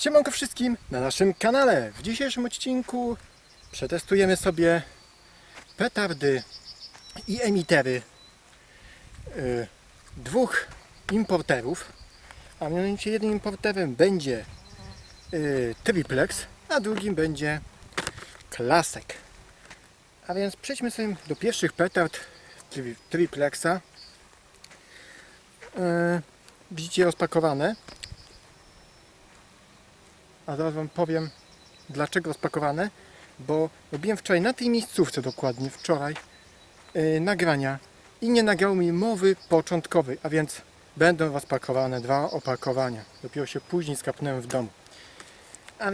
Siemanko wszystkim na naszym kanale. W dzisiejszym odcinku przetestujemy sobie petardy i emitery y, dwóch importerów. A mianowicie jednym importerem będzie y, Triplex, a drugim będzie Klasek. A więc przejdźmy sobie do pierwszych petard tri- Triplexa. Y, widzicie rozpakowane. A zaraz Wam powiem dlaczego rozpakowane. Bo robiłem wczoraj na tej miejscówce dokładnie, wczoraj yy, nagrania i nie nagrał mi mowy początkowej, a więc będą rozpakowane dwa opakowania. Dopiero się później skapnąłem w domu. A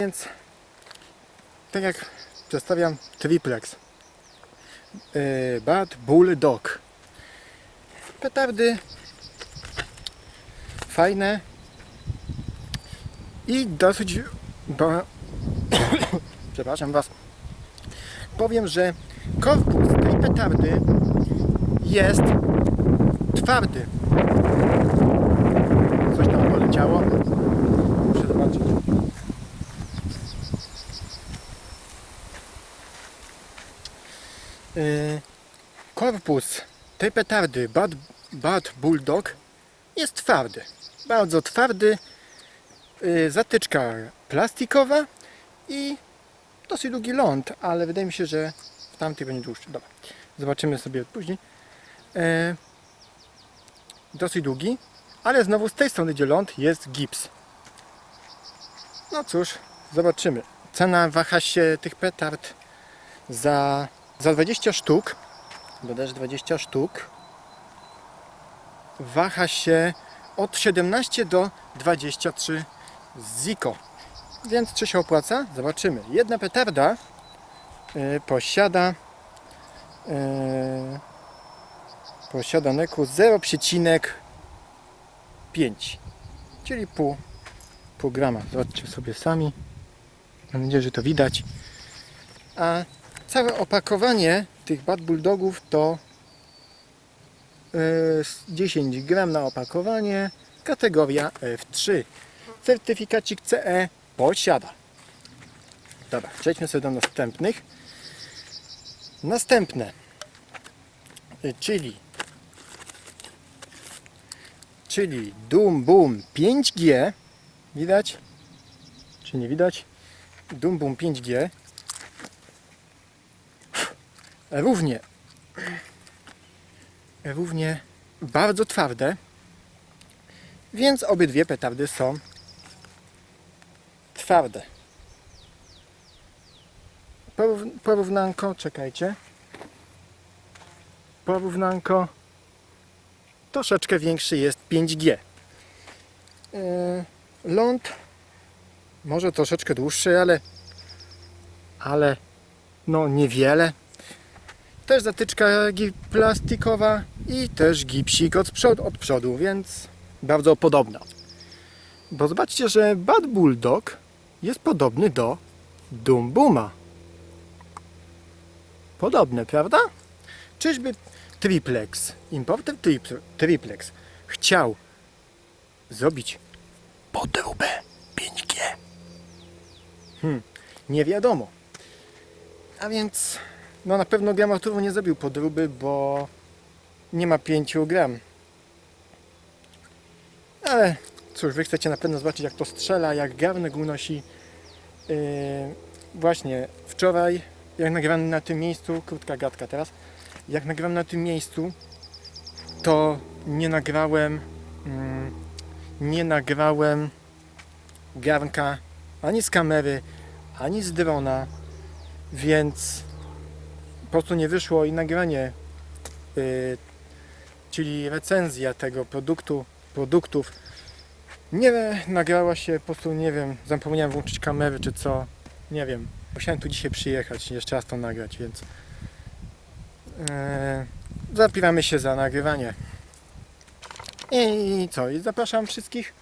więc, tak jak przedstawiam triplex. Yy, Bad Bull Dog. Petardy fajne, i dosyć. Bo... Przepraszam Was. Powiem, że korpus tej petardy jest twardy. Coś tam poleciało. Muszę zobaczyć. Yy, Korpus tej petardy Bad, Bad Bulldog jest twardy. Bardzo twardy y, zatyczka plastikowa i dosyć długi ląd, ale wydaje mi się, że w tamtej będzie dłuższy. Dobra, zobaczymy sobie później. E, dosyć długi, ale znowu z tej strony, gdzie ląd, jest gips. No cóż, zobaczymy. Cena waha się tych petard za, za 20 sztuk, bodajże 20 sztuk, waha się od 17 do 23 Ziko. Więc czy się opłaca? Zobaczymy. Jedna petarda y, posiada y, posiada neku 0,5 czyli pół, pół grama. Zobaczcie sobie sami. Mam nadzieję, że to widać. A całe opakowanie tych Bad Bulldogów to y, 10 gram na opakowanie kategoria F3 certyfikacik CE posiada. Dobra, przejdźmy sobie do następnych. Następne, y, czyli czyli Doom Boom 5G. Widać? Czy nie widać? Doom Boom 5G. Równie równie bardzo twarde. Więc obydwie petardy są twarde. Porów- Porównanko, czekajcie. Porównanko troszeczkę większy jest 5G. Yy, Ląd może troszeczkę dłuższy, ale ale no niewiele. Też zatyczka plastikowa i też gipsik od przodu, od przodu, więc bardzo podobna. Bo zobaczcie, że Bad Bulldog jest podobny do Dumbuma. Podobne, prawda? Czyżby Triplex, importer Tripl- Triplex chciał zrobić podróbę 5G? Hmm, nie wiadomo. A więc, no na pewno Gramaturowo nie zrobił podróby, bo nie ma 5 gram. Ale cóż, wy chcecie na pewno zobaczyć jak to strzela, jak garnek unosi. Yy, właśnie wczoraj, jak nagrywam na tym miejscu, krótka gadka teraz, jak nagrywam na tym miejscu, to nie nagrałem mm, nie nagrałem garnka ani z kamery, ani z drona, więc po prostu nie wyszło i nagranie, yy, czyli recenzja tego produktu, produktów nie nagrała się, po prostu nie wiem, zapomniałem włączyć kamery czy co, nie wiem. Musiałem tu dzisiaj przyjechać, jeszcze raz to nagrać, więc e, zabieramy się za nagrywanie. I co? I zapraszam wszystkich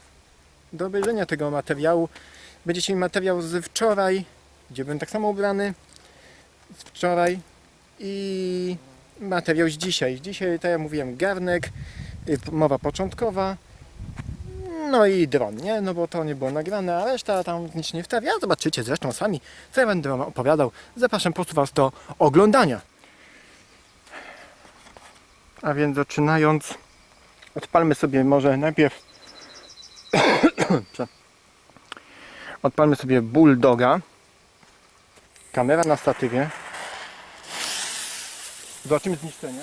do obejrzenia tego materiału. Będziecie mieli materiał z wczoraj, gdzie byłem tak samo ubrany z wczoraj i materiał z dzisiaj. Dzisiaj, tak jak mówiłem, garnek, y, mowa początkowa, No i dron, nie? No bo to nie było nagrane, a reszta tam nic nie wstawia. Zobaczycie zresztą sami, co ja będę wam opowiadał. Zapraszam po prostu was do oglądania. A więc zaczynając, odpalmy sobie może najpierw odpalmy sobie Bulldoga. Kamera na statywie. Zobaczymy zniszczenie.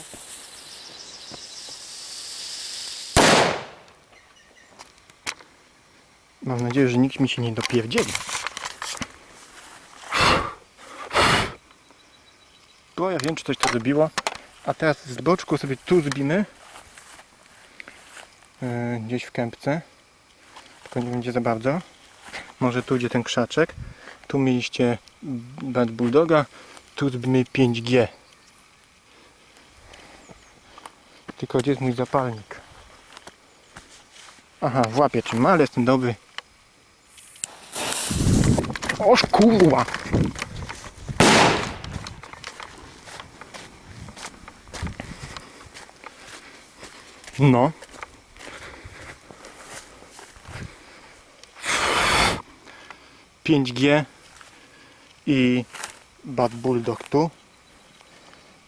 Mam nadzieję, że nikt mi się nie dopierdzieli. Bo ja wiem, czy coś to zrobiło. A teraz z boczku sobie tu zbimy. Yy, gdzieś w kępce. Tylko nie będzie za bardzo. Może tu gdzie ten krzaczek. Tu mieliście Bad Bulldoga. Tu zbimy 5G. Tylko gdzie jest mój zapalnik? Aha, w łapie czym, ale jestem dobry. Oż kurwa! No. Pięć G i Bad Bulldog tu,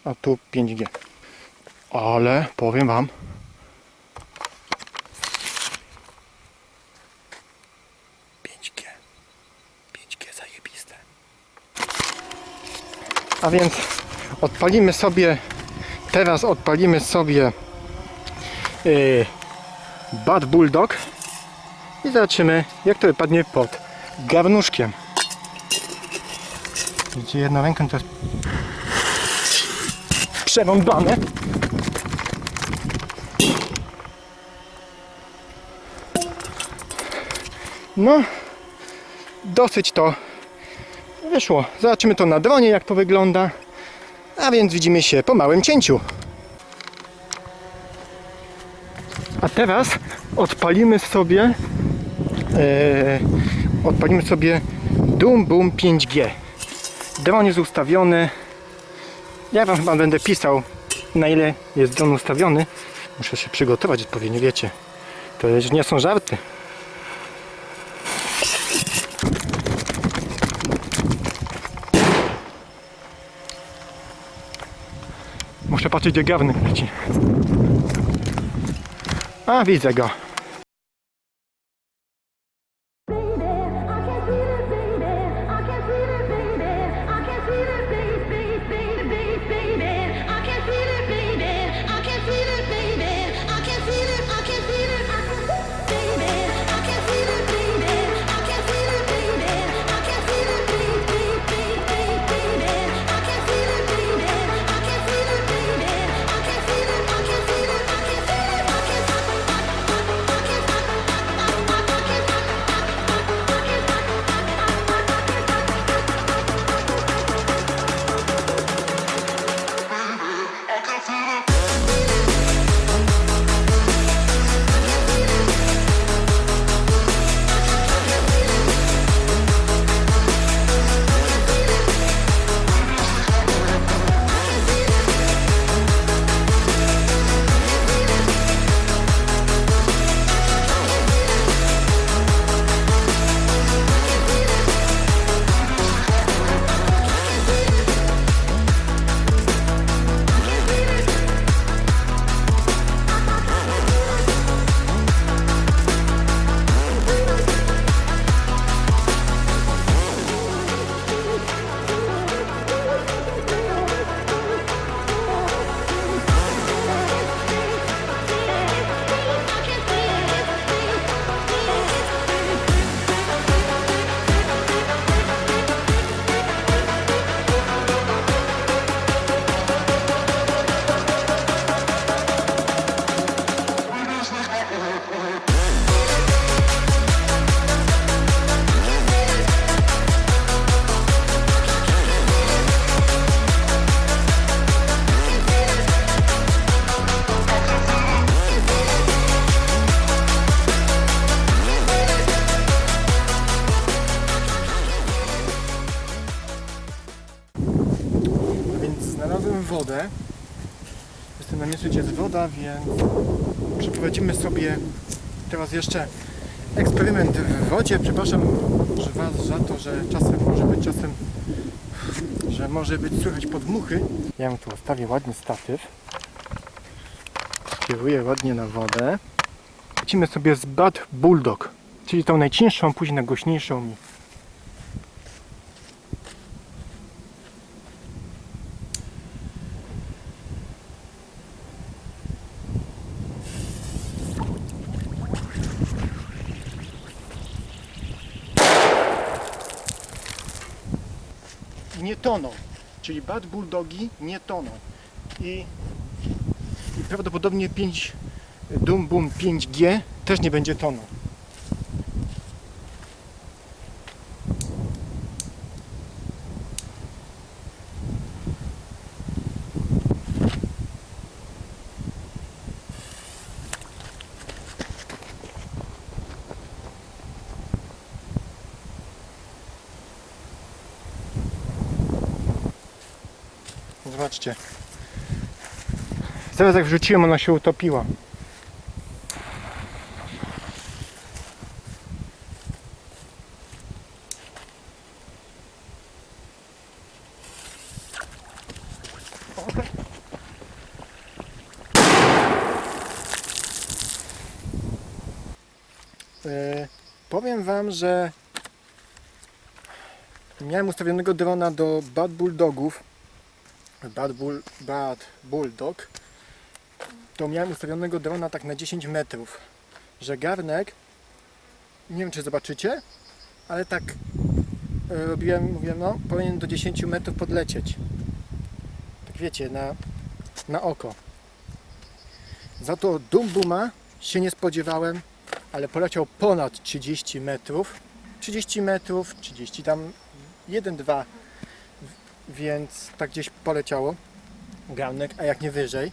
a tu 5G. Ale powiem Wam, 5G. 5G zajebiste. A więc odpalimy sobie, teraz odpalimy sobie yy, Bad Bulldog i zobaczymy jak to wypadnie pod garnuszkiem. Widzicie, jedną ręką to jest przerąbane. No, dosyć to wyszło. Zobaczymy to na dronie, jak to wygląda. A więc widzimy się po małym cięciu. A teraz odpalimy sobie e, odpalimy sobie Doom Boom 5G. Dron jest ustawiony. Ja wam chyba będę pisał na ile jest dron ustawiony. Muszę się przygotować odpowiednio, wiecie. To już nie są żarty. Muszę patrzeć, gdzie garnek leci. A, widzę go. Wodę. Jestem na miejscu, gdzie jest woda, więc przeprowadzimy sobie teraz jeszcze eksperyment w wodzie. Przepraszam że Was za to, że czasem może być czasem, że może być słychać podmuchy. Ja mu tu ustawię ładnie statyw. Kieruję ładnie na wodę. Lecimy sobie z Bad Bulldog, czyli tą najcięższą, później najgłośniejszą mi. nie toną. Czyli Bad Bulldogi nie toną. I, i prawdopodobnie 5 Doom Boom 5G też nie będzie tonął. Zobaczcie. Zaraz jak wrzuciłem, ona się utopiła. E, powiem Wam, że miałem ustawionego drona do Bad Bulldogów Bad, Bull, Bad Bulldog to miałem ustawionego drona tak na 10 metrów. Że garnek nie wiem czy zobaczycie ale tak e, robiłem, mówiłem no powinien do 10 metrów podlecieć. Tak wiecie na, na oko. Za to Dumbuma się nie spodziewałem ale poleciał ponad 30 metrów. 30 metrów, 30 tam 1, 2 więc tak gdzieś poleciało. Garnek, a jak nie wyżej.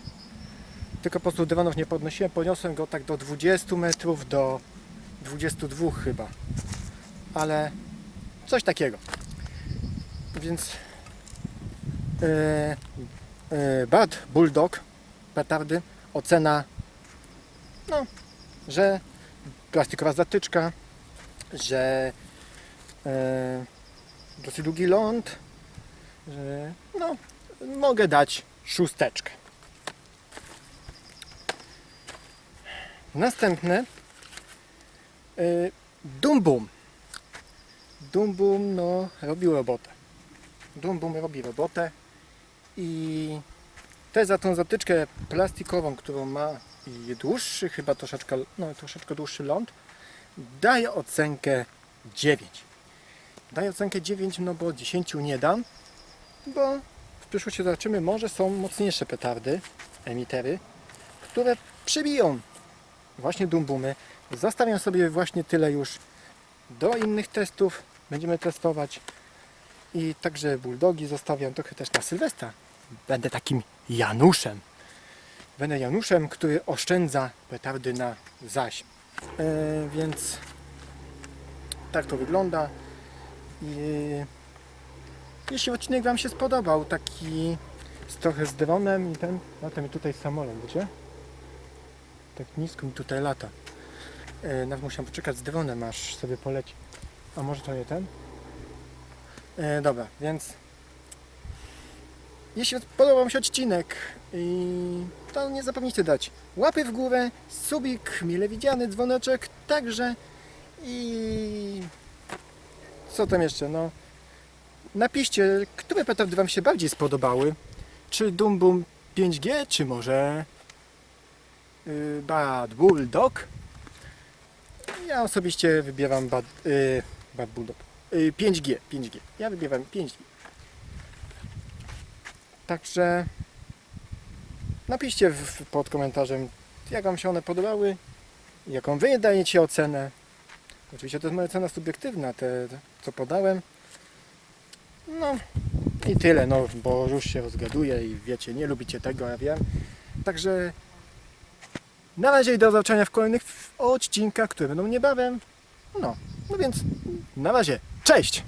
Tylko po prostu dywanów nie podnosiłem, podniosłem go tak do 20 metrów, do 22 chyba. Ale coś takiego. Więc yy, yy, Bad Bulldog petardy ocena no, że plastikowa zatyczka, że yy, dosyć długi ląd, że no, mogę dać szósteczkę. Następne y, Dumbum. Dumbum no, robi robotę. Dumbum robi robotę i też za tą zatyczkę plastikową, którą ma i dłuższy, chyba troszeczkę, no, troszeczkę dłuższy ląd, daję ocenkę 9. Daję ocenkę 9, no bo 10 nie dam, bo w przyszłości zobaczymy, może są mocniejsze petardy, emitery, które przybiją właśnie dumbumy. Zostawiam sobie właśnie tyle już do innych testów. Będziemy testować. I także bulldogi zostawiam trochę też na Sylwestra. Będę takim Januszem. Będę Januszem, który oszczędza petardy na zaś. E, więc tak to wygląda. Jeśli odcinek Wam się spodobał, taki z trochę z dronem i ten, lata mi tutaj samolot, wiecie? Tak nisko mi tutaj lata. E, nawet musiałem poczekać z dronem, aż sobie poleci. A może to nie ten? E, dobra, więc jeśli podobał Wam się odcinek, to nie zapomnijcie dać łapy w górę, subik, mile widziany, dzwoneczek, także i co tam jeszcze, no Napiszcie, które petardy Wam się bardziej spodobały. Czy Dum Boom 5G, czy może Bad Bulldog? Ja osobiście wybieram Bad, yy, Bad Bulldog. Yy, 5G, 5G. Ja wybieram 5G. Także napiszcie pod komentarzem, jak Wam się one podobały, jaką Wy dajecie ocenę. Oczywiście to jest moja cena subiektywna, te co podałem. No i tyle, no bo już się rozgaduje i wiecie, nie lubicie tego, ja wiem. Także na razie i do zobaczenia w kolejnych odcinkach, które będą niebawem. No, no więc na razie. Cześć!